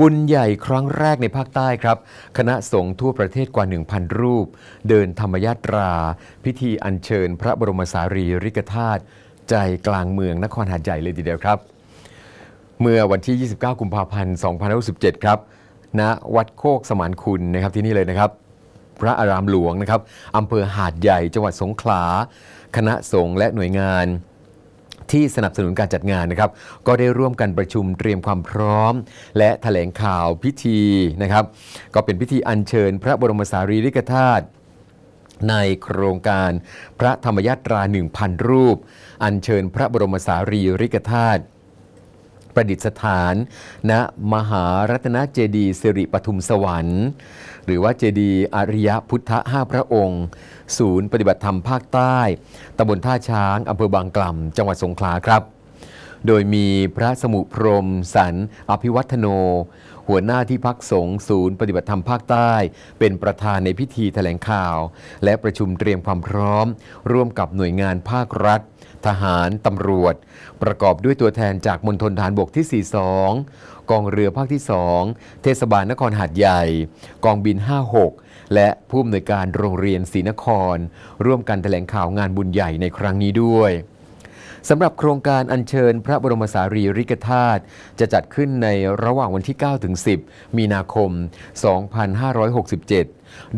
บุญใหญ่ครั้งแรกในภาคใต้ครับ คณะสงฆ์ทั่วประเทศกว่า 1,000 รูป เดินธรรมยาตรา พิธีอัญเชิญพระบรมสารีริกธาตุใจกลางเมืองนครหาดใหญ่เลยทีเดียวครับ เมื่อวันที่ 29 กุมภาพันธ์ 2567 ครับณวัดโคกสมานคุณนะครับที่นี่เลยนะครับ พระอารามหลวงนะครับอำเภอหาดใหญ่จังหวัดสงขลา คณะสงฆ์และหน่วยงาน ที่สนับสนุนการจัดงานนะครับ ก็ได้ร่วมกันประชุมเตรียมความพร้อม และแถลงข่าวพิธีนะครับ ก็เป็นพิธีอัญเชิญ พระบรมสารีริกธาตุในโครงการพระธรรมยาตรา 1,000 รูป อัญเชิญพระบรมสารีริกธาตุ ประดิษฐานณมหารัตนเจดีสิริปทุมสวรรค์ หรือว่าเจดีย์อริยพุทธห้าพระองค์ ศูนย์ปฏิบัติธรรมภาคใต้ตำบลท่าช้างอำเภอบางกล่ำจังหวัดสงขลาครับ โดยมีพระสมุพรหมสันอภิวัฒโน หัวหน้าที่พักสงฆ์ศูนย์ปฏิบัติธรรมภาคใต้ เป็นประธานในพิธีแถลงข่าว และประชุมเตรียมความพร้อม ร่วมกับหน่วยงานภาครัฐ ทหารตำรวจ ประกอบด้วยตัวแทนจากมณฑลฐานบกที่ 42 กองเรือภาคที่ 2 เทศบาลนครหาดใหญ่ กองบิน 56 และผู้อำนวยการโรงเรียนศรีนคร ร่วมกันแถลงข่าวงานบุญใหญ่ในครั้งนี้ด้วย สำหรับโครงการอัญเชิญพระบรมสารีริกธาตุจะจัดขึ้นในระหว่างวันที่ 9 ถึง 10 มีนาคม 2567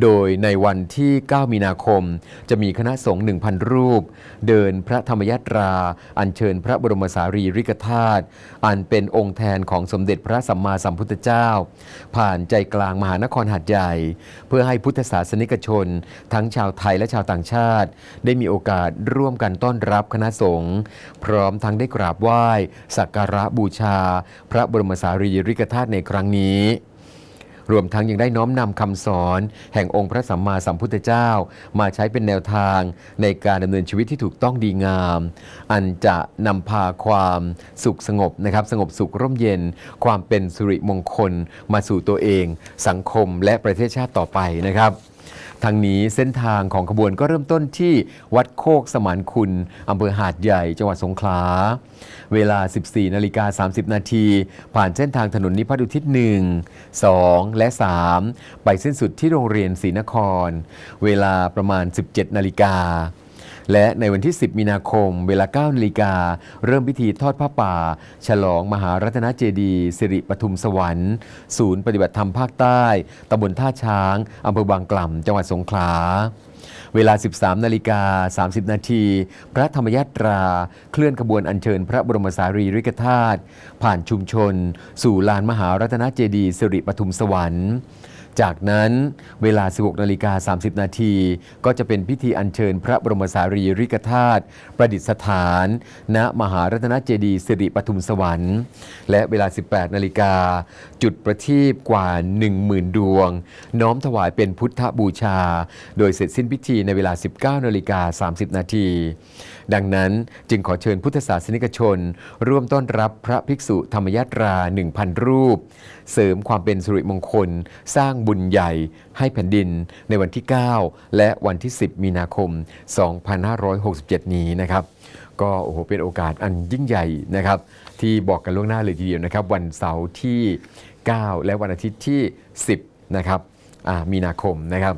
โดยในวันที่ 9 มีนาคม จะมีคณะสงฆ์1,000 รูป เดินพระธรรมยาตรา อัญเชิญพระบรมสารีริกธาตุ อันเป็นองค์แทนของสมเด็จพระสัมมาสัมพุทธเจ้า ผ่านใจกลางมหานครหาดใหญ่ เพื่อให้พุทธศาสนิกชน ทั้งชาวไทยและชาวต่างชาติ ได้มีโอกาสร่วมกันต้อนรับคณะสงฆ์พร้อมทั้งได้กราบไหว้สักการะบูชา พระบรมสารีริกธาตุในครั้งนี้รวมทั้งยังได้น้อมนำคำสอน แห่งองค์พระสัมมาสัมพุทธเจ้า มาใช้เป็นแนวทางในการดำเนินชีวิตที่ถูกต้องดีงาม อันจะนำพาความสุขสงบนะครับ สงบสุขร่มเย็น ความเป็นสุริมงคล มาสู่ตัวเอง สังคมและประเทศชาติต่อไปนะครับ ทางนี้เส้นทางของขบวนก็เริ่มต้นที่วัดโคกสมานคุณอำเภอหาดใหญ่ จังหวัดสงขลา เวลา 14นาฬิกา30 นาทีผ่านเส้นทางถนนนิพัทุทิศ1 2 และ 3 ไปสิ้นสุดที่โรงเรียนศรีนคร เวลาประมาณ 17นาฬิกา และในวันที่ 10 มีนาคม เวลา9นาฬิกา เริ่มพิธีทอดผ้าป่า ฉลองมหารัตนเจดี สิริปทุมสวรรค์ ศูนย์ปฏิบัติธรรมภาคใต้ตำบลท่าช้างอำเภอบางกล่ำจังหวัดสงขลาเวลา 13 นาฬิกา 30 นาที พระธรรมยาตรา เคลื่อนขบวนอัญเชิญพระบรมสารีริกธาตุผ่านชุมชน สู่ลานมหารัตนเจดีสิริปทุมสวรรค์ จากนั้นเวลา 16นาฬิกา30 นาทีก็จะเป็นพิธีอัญเชิญพระบรมสารีริกธาตุประดิษฐาน ณมหารัตนเจดีย์สิริปทุมสวรรค์ และเวลา 18นาฬิกาจุดประทีปกว่า 10,000 ดวง น้อมถวายเป็นพุทธบูชา โดยเสร็จสิ้นพิธีในเวลา 19นาฬิกา30 นาทีดังนั้นจึงขอเชิญพุทธศาสนิกชน ร่วมต้อนรับพระภิกษุธรรมยาตรา 1,000 รูป เสริมความเป็นสิริมงคลสร้างบุญใหญ่ให้แผ่นดินในวันที่ 9 และวันที่ 10 มีนาคม 2567 นี้นะครับก็โอ้โหเป็นโอกาสอันยิ่งใหญ่นะครับ ที่บอกกันล่วงหน้าเลยทีเดียวนะครับ วันเสาร์ที่ 9 และวันอาทิตย์ที่ 10 นะครับมีนาคมนะครับ